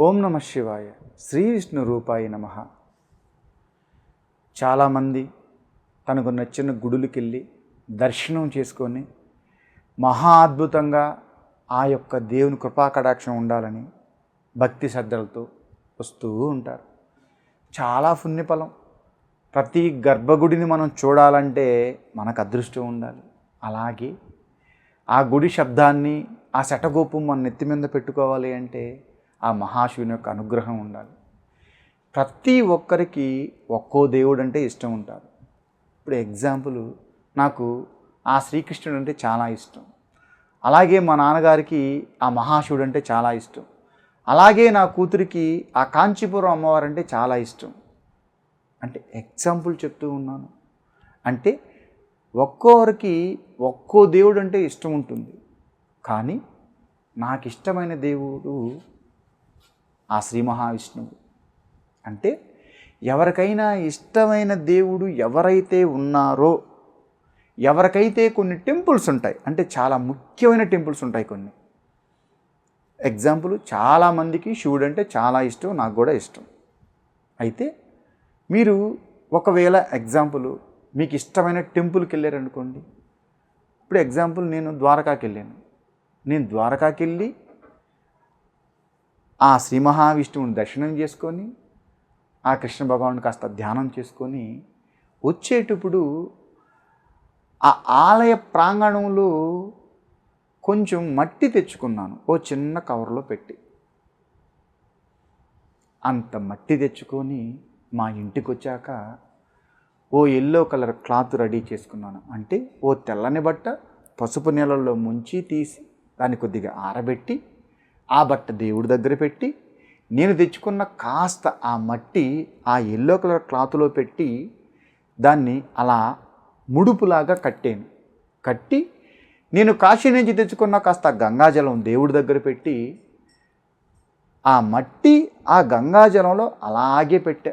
ఓం నమ శివాయ. శ్రీ విష్ణు రూపాయ నమ. చాలామంది తనకు నచ్చిన గుడులకి వెళ్ళి దర్శనం చేసుకొని మహా అద్భుతంగా ఆ యొక్క దేవుని కృపాకటాక్షం ఉండాలని భక్తి శ్రద్ధలతో వస్తూ ఉంటారు. చాలా పుణ్యఫలం. ప్రతి గర్భగుడిని మనం చూడాలంటే మనకు అదృష్టం ఉండాలి. అలాగే ఆ గుడి శబ్దాన్ని ఆ శటగోపం మన నెత్తి మీద పెట్టుకోవాలి అంటే ఆ మహాశివుని యొక్క అనుగ్రహం ఉండాలి. ప్రతి ఒక్కరికి ఒక్కో దేవుడు అంటే ఇష్టం ఉంటారు. ఇప్పుడు ఎగ్జాంపుల్ నాకు ఆ శ్రీకృష్ణుడు అంటే చాలా ఇష్టం. అలాగే మా నాన్నగారికి ఆ మహాశివుడు అంటే చాలా ఇష్టం. అలాగే నా కూతురికి ఆ కాంచీపురం అమ్మవారు అంటే చాలా ఇష్టం. అంటే ఎగ్జాంపుల్ చెప్తూ ఉన్నాను. అంటే ఒక్కోరికి ఒక్కో దేవుడు అంటే ఇష్టం ఉంటుంది. కానీ నాకు ఇష్టమైన దేవుడు ఆ శ్రీ మహావిష్ణువు. అంటే ఎవరికైనా ఇష్టమైన దేవుడు ఎవరైతే ఉన్నారో ఎవరికైతే కొన్ని టెంపుల్స్ ఉంటాయి అంటే చాలా ముఖ్యమైన టెంపుల్స్ ఉంటాయి కొన్ని. ఎగ్జాంపుల్ చాలామందికి శివుడు అంటే చాలా ఇష్టం నాకు కూడా ఇష్టం. అయితే మీరు ఒకవేళ ఎగ్జాంపుల్ మీకు ఇష్టమైన టెంపుల్కి వెళ్ళారనుకోండి. ఇప్పుడు ఎగ్జాంపుల్ నేను ద్వారకాకి వెళ్ళాను. నేను ద్వారకాకి వెళ్ళి ఆ శ్రీ మహావిష్ణువుని దర్శనం చేసుకొని ఆ కృష్ణ భగవాను కాస్త ధ్యానం చేసుకొని వచ్చేటప్పుడు ఆ ఆలయ ప్రాంగణంలో కొంచెం మట్టి తెచ్చుకున్నాను. ఓ చిన్న కవర్లో పెట్టి. అంత మట్టి తెచ్చుకొని మా ఇంటికి వచ్చాక ఓ ఎల్లో కలర్ క్లాత్ రెడీ చేసుకున్నాను. అంటే ఓ తెల్లని బట్ట పసుపు నీళ్ళల్లో ముంచి తీసి దాన్ని కొద్దిగా ఆరబెట్టి ఆ బట్ట దేవుడి దగ్గర పెట్టి నేను తెచ్చుకున్న కాస్త ఆ మట్టి ఆ ఎల్లో కలర్ క్లాత్లో పెట్టి దాన్ని అలా ముడుపులాగా కట్టాను. కట్టి నేను కాశీ నుంచి తెచ్చుకున్న కాస్త గంగాజలం దేవుడి దగ్గర పెట్టి ఆ మట్టి ఆ గంగాజలంలో అలాగే పెట్టా.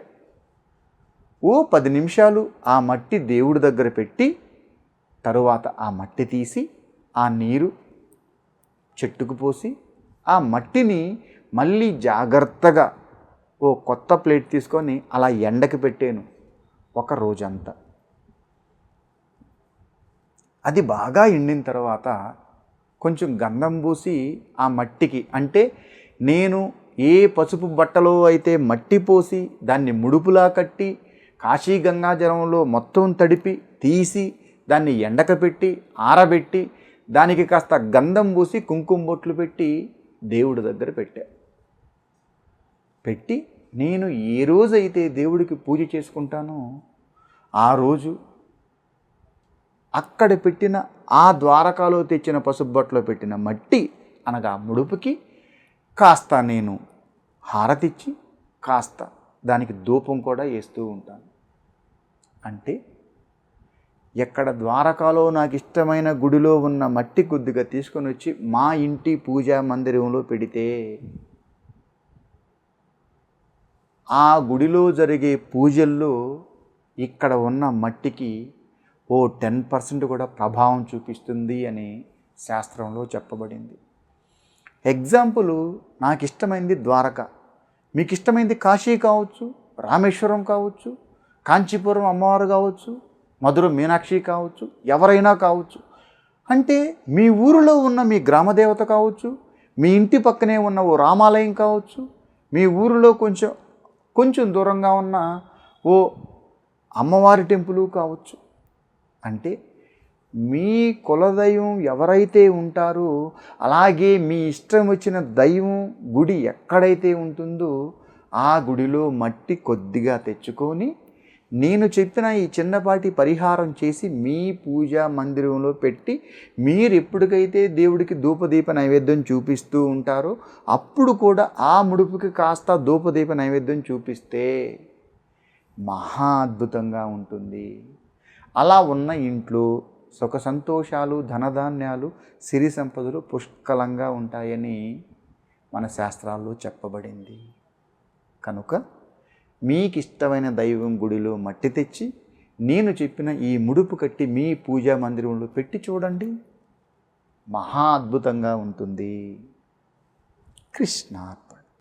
ఓ పది నిమిషాలు ఆ మట్టి దేవుడి దగ్గర పెట్టి తరువాత ఆ మట్టి తీసి ఆ నీరు చెట్టుకు పోసి ఆ మట్టిని మళ్ళీ జాగ్రత్తగా ఓ కొత్త ప్లేట్ తీసుకొని అలా ఎండకి పెట్టాను ఒక రోజంతా. అది బాగా ఎండిన తర్వాత కొంచెం గంధం పూసి ఆ మట్టికి అంటే నేను ఏ పసుపు బట్టలో అయితే మట్టి పోసి దాన్ని ముడుపులా కట్టి కాశీ గంగాజలంలో మొత్తం తడిపి తీసి దాన్ని ఎండకపెట్టి ఆరబెట్టి దానికి కాస్త గంధం పూసి కుంకుమ బొట్లు పెట్టి దేవుడి దగ్గర పెట్టా. పెట్టి నేను ఏ రోజైతే దేవుడికి పూజ చేసుకుంటానో ఆ రోజు అక్కడ పెట్టిన ఆ ద్వారకాలో తెచ్చిన పసుబ్బట్లో పెట్టిన మట్టి అనగా ముడుపుకి కాస్త నేను హారతిచ్చి కాస్త దానికి ధూపం కూడా వేస్తూ ఉంటాను. అంటే ఎక్కడ ద్వారకాలో నాకు ఇష్టమైన గుడిలో ఉన్న మట్టి కొద్దిగా తీసుకొని వచ్చి మా ఇంటి పూజా మందిరంలో పెడితే ఆ గుడిలో జరిగే పూజల్లో ఇక్కడ ఉన్న మట్టికి ఓ టెన్ పర్సెంట్ కూడా ప్రభావం చూపిస్తుంది అని శాస్త్రంలో చెప్పబడింది. ఎగ్జాంపుల్ నాకు ఇష్టమైంది ద్వారక. మీకు ఇష్టమైంది కాశీ కావచ్చు రామేశ్వరం కావచ్చు కాంచీపురం అమ్మవారు కావచ్చు మధుర మీనాక్షి కావచ్చు ఎవరైనా కావచ్చు. అంటే మీ ఊరిలో ఉన్న మీ గ్రామదేవత కావచ్చు మీ ఇంటి పక్కనే ఉన్న ఓ రామాలయం కావచ్చు మీ ఊరిలో కొంచెం కొంచెం దూరంగా ఉన్న ఓ అమ్మవారి టెంపుల్ కావచ్చు. అంటే మీ కులదైవం ఎవరైతే ఉంటారో అలాగే మీ ఇష్టం వచ్చిన దైవం గుడి ఎక్కడైతే ఉంటుందో ఆ గుడిలో మట్టి కొద్దిగా తెచ్చుకొని నేను చెప్పిన ఈ చిన్నపాటి పరిహారం చేసి మీ పూజా మందిరంలో పెట్టి మీరు ఎప్పటికైతే దేవుడికి ధూపదీప నైవేద్యం చూపిస్తూ ఉంటారో అప్పుడు కూడా ఆ ముడుపుకి కాస్త ధూపదీప నైవేద్యం చూపిస్తే మహా అద్భుతంగా ఉంటుంది. అలా ఉన్న ఇంట్లో సుఖ సంతోషాలు ధనధాన్యాలు సిరి సంపదలు పుష్కలంగా ఉంటాయని మన శాస్త్రాల్లో చెప్పబడింది. కనుక మీకు ఇష్టమైన దైవం గుడిలో మట్టి తెచ్చి నేను చెప్పిన ఈ ముడుపు కట్టి మీ పూజా మందిరంలో పెట్టి చూడండి. మహా అద్భుతంగా ఉంటుంది. కృష్ణ